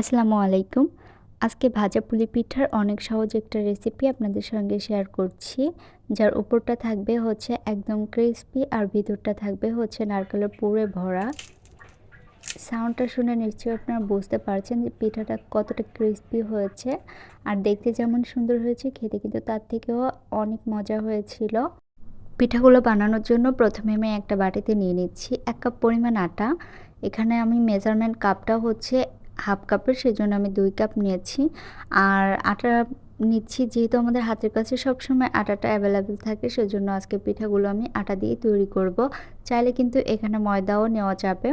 আসসালামু আলাইকুম। আজকে ভাজা পুলি পিঠার অনেক সহজ একটা রেসিপি আপনাদের সঙ্গে শেয়ার করছি। যার উপরটা থাকবে হচ্ছে একদম ক্রিস্পি আর ভিতরটা থাকবে হচ্ছে নারকেলের পুরে ভরা। সাউন্ডটা শুনে নিশ্চয়ই আপনারা বুঝতে পারছেন যে পিঠাটা কতটা ক্রিস্পি হয়েছে। আর দেখতে যেমন সুন্দর হয়েছে, খেতে কিন্তু তার থেকেও অনেক মজা হয়েছিল। পিঠাগুলো বানানোর জন্য প্রথমে আমি একটা বাটিতে নিয়ে নিচ্ছি, এক কাপ পরিমাণ আটা। এখানে আমি মেজারমেন্ট কাপটা হচ্ছে হাফ কাপের, সেজন্য আমি দুই কাপ নিয়েছি। আর আটা নিচ্ছি, যেহেতু আমাদের হাতের কাছে সবসময় আটাটা অ্যাভেলেবেল থাকে, সেজন্য আজকে পিঠাগুলো আমি আটা দিয়ে তৈরি করব। চাইলে কিন্তু এখানে ময়দাও নেওয়া যাবে।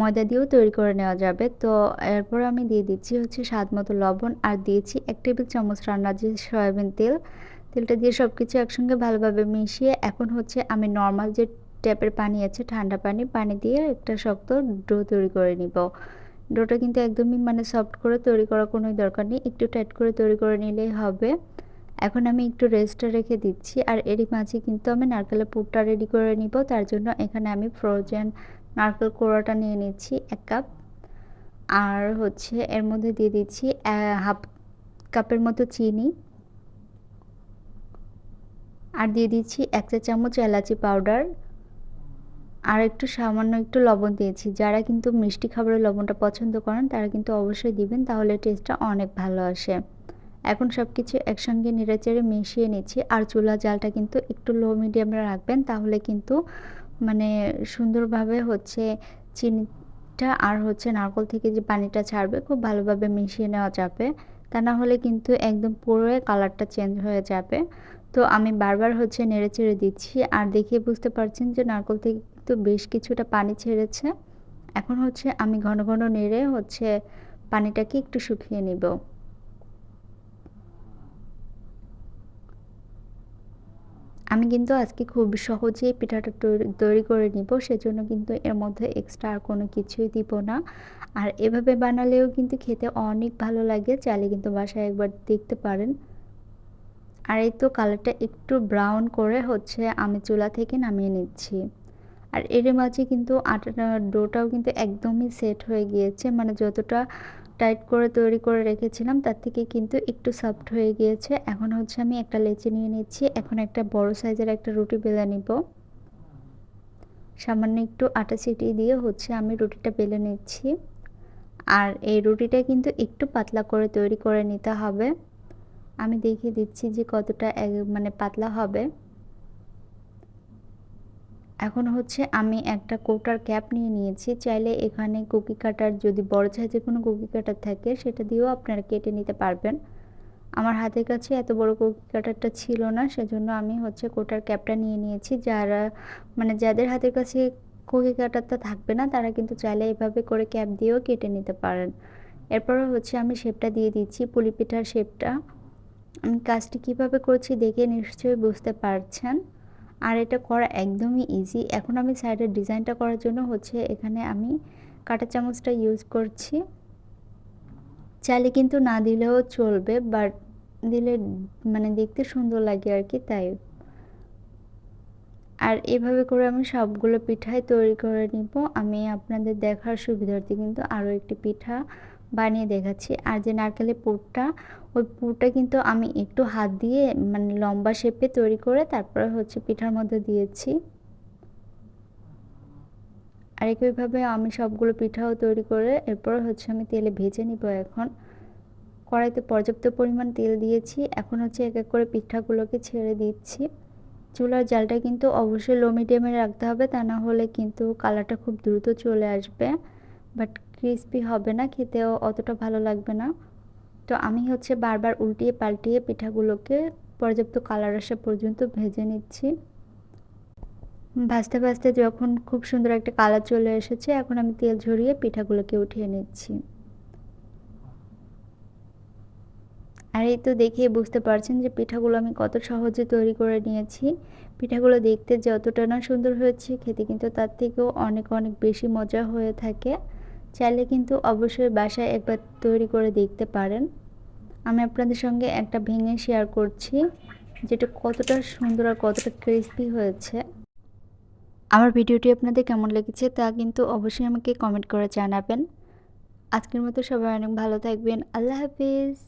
ময়দা দিয়েও তৈরি করে নেওয়া যাবে। তো এরপর আমি দিয়ে দিচ্ছি হচ্ছে স্বাদ মতো লবণ, আর দিয়েছি এক টেবিল চামচ রান্নার যে সয়াবিন তেল। তেলটা দিয়ে সব কিছু একসঙ্গে ভালোভাবে মিশিয়ে, এখন হচ্ছে আমি নর্মাল যে ট্যাপের পানি আছে, ঠান্ডা পানি পানি দিয়ে একটা শক্ত ডো তৈরি করে নিব। ডোটা কিন্তু একদমই মানে সফট করে তৈরি করার কোনো দরকার নেই। একটু টাইট করে তৈরি করে নিলেই হবে। এখন আমি একটু রেস্টে রেখে দিচ্ছি আর এরই মাঝে কিন্তু আমি নারকেলের পুরটা রেডি করে নিব। তার জন্য এখানে আমি ফ্রোজেন নারকেল কোড়াটা নিয়ে নিচ্ছি এক কাপ আর হচ্ছে এর মধ্যে দিয়ে দিচ্ছি হাফ কাপের মতো চিনি। আর দিয়ে দিচ্ছি এক চা চামচ এলাচি পাউডার আর একটু সামান্য একটু লবণ দিয়েছি। যারা কিন্তু মিষ্টি খাবারের লবণটা পছন্দ করেন, তারা কিন্তু অবশ্যই দিবেন, তাহলে টেস্টটা অনেক ভালো আসে। এখন সব কিছু একসঙ্গে নেড়েচেড়ে মিশিয়ে নিচ্ছি। আর চুলা জালটা কিন্তু একটু লো মিডিয়ামে রাখবেন, তাহলে কিন্তু মানে সুন্দরভাবে হচ্ছে চিনিটা আর হচ্ছে নারকল থেকে যে পানিটা ছাড়বে, খুব ভালোভাবে মিশিয়ে নেওয়া যাবে। তা না হলে কিন্তু একদম পুরো কালারটা চেঞ্জ হয়ে যাবে। তো আমি বারবার হচ্ছে নেড়ে চেড়ে দিচ্ছি আর দেখে বুঝতে পারছেন যে নারকল থেকে কিন্তু বেশ কিছুটা পানি ছেড়েছে। এখন হচ্ছে আমি ঘন ঘন নেড়ে হচ্ছে পানিটাকে একটু শুকিয়ে নিব। আমি কিন্তু আজকে খুব সহজেই পিঠাটা তৈরি করে নিব, সেজন্য কিন্তু এর মধ্যে এক্সট্রা আর কোনো কিছুই দিব না। আর এভাবে বানালেও কিন্তু খেতে অনেক ভালো লাগে, চাইলে কিন্তু বাসায় একবার দেখতে পারেন। আর এই তো কালারটা একটু ব্রাউন করে হচ্ছে আমি চুলা থেকে নামিয়ে নিচ্ছি। আর এর মাঝে কিন্তু আটাটা ডোটাও কিন্তু একদমই সেট হয়ে গিয়েছে মানে যতটা টাইট করে তৈরি করে রেখেছিলাম তার থেকে কিন্তু একটু সফট হয়ে গিয়েছে। এখন হচ্ছে আমি একটা লেচি নিয়ে নিচ্ছি, এখন একটা বড় সাইজের একটা রুটি বেলে নিব। সামান্য একটু আটা ছিটিয়ে দিয়ে হচ্ছে আমি রুটিটা বেলে নিচ্ছি। আর এই রুটিটা কিন্তু একটু পাতলা করে তৈরি করে নিতে হবে। আমি দেখিয়ে দিচ্ছি যে কতটা মানে পাতলা হবে। এখন হচ্ছে আমি একটা কোটার ক্যাপ নিয়ে নিয়েছি। চাইলে এখানে কুকি কাটার যদি বড় সাইজের কোনো কুকি কাটার থাকে, সেটা দিয়েও আপনারা কেটে নিতে পারবেন। আমার হাতের কাছে এত বড় কুকি কাটারটা ছিল না, সেজন্য আমি হচ্ছে কোটার ক্যাপটা নিয়ে নিয়েছি। যারা মানে যাদের হাতের কাছে কুকি কাটারটা থাকবে না, তারা কিন্তু চাইলে এভাবে করে ক্যাপ দিয়েও কেটে নিতে পারেন। এরপর হচ্ছে আমি শেপটা দিয়ে দিচ্ছি, পুলি পিঠার শেপটা আমি কাজটি কীভাবে করছি দেখে নিশ্চয়ই বুঝতে পারছেন। আর এটা করা একদমই ইজি এখন আমি সাইডের ডিজাইনটা করার জন্য হচ্ছে এখানে আমি কাটা চামচটা ইউজ করছি। চাইলে কিন্তু না দিলেও চলবে বাট দিলে মানে দেখতে সুন্দর লাগে আর কি, তাই। আর এভাবে করে আমি সবগুলো পিঠাই তৈরি করে নিব। আমি আপনাদের দেখার সুবিধার্থে কিন্তু আরও একটি পিঠা বানিয়ে দেখাচ্ছি। আর যে নারকেলের পুরটা, ওই পুরটা কিন্তু আমি একটু হাত দিয়ে মানে লম্বা শেপে তৈরি করে তারপরে হচ্ছে পিঠার মধ্যে দিয়েছি। আর একইভাবে আমি সবগুলো পিঠাও তৈরি করে এরপর হচ্ছে আমি তেলে ভেজে নিব এখন। কড়াইতে পর্যাপ্ত পরিমাণ তেল দিয়েছি। এখন হচ্ছে এক এক করে পিঠাগুলোকে ছেড়ে দিচ্ছি। চুলার জালটা কিন্তু অবশ্যই লো মিডিয়ামে রাখতে হবে, তা না হলে কিন্তু কালারটা খুব দ্রুত চলে আসবে। বাট ক্রিসপি হবে না, খেতেও অতটা ভালো লাগবে না। তো আমি হচ্ছে বারবার উল্টিয়ে পাল্টিয়ে পিঠাগুলোকে পর্যাপ্ত কালার আসা পর্যন্ত ভেজে নিচ্ছি। ভাজতে ভাজতে যখন খুব সুন্দর একটা কালার চলে এসেছে, এখন আমি তেল ঝরিয়ে পিঠাগুলোকে উঠিয়ে নিচ্ছি। আর এই তো দেখে বুঝতে পারছেন যে পিঠাগুলো আমি কত সহজে তৈরি করে নিয়েছি। পিঠাগুলো দেখতে যতটা না সুন্দর হয়েছে, খেতে কিন্তু তার থেকেও অনেক অনেক বেশি মজা হয়ে থাকে। চাইলে কিন্তু অবশ্যই বাসায় একবার তৈরি করে দেখতে পারেন। আমি আপনাদের সঙ্গে একটা ভেঙে শেয়ার করছি, যেটা কতটা সুন্দর আর কতটা ক্রিস্পি হয়েছে। আমার ভিডিওটি আপনাদের কেমন লেগেছে তা কিন্তু অবশ্যই আমাকে কমেন্ট করে জানাবেন। আজকের মতো সবাই অনেক ভালো থাকবেন। আল্লাহ হাফিজ।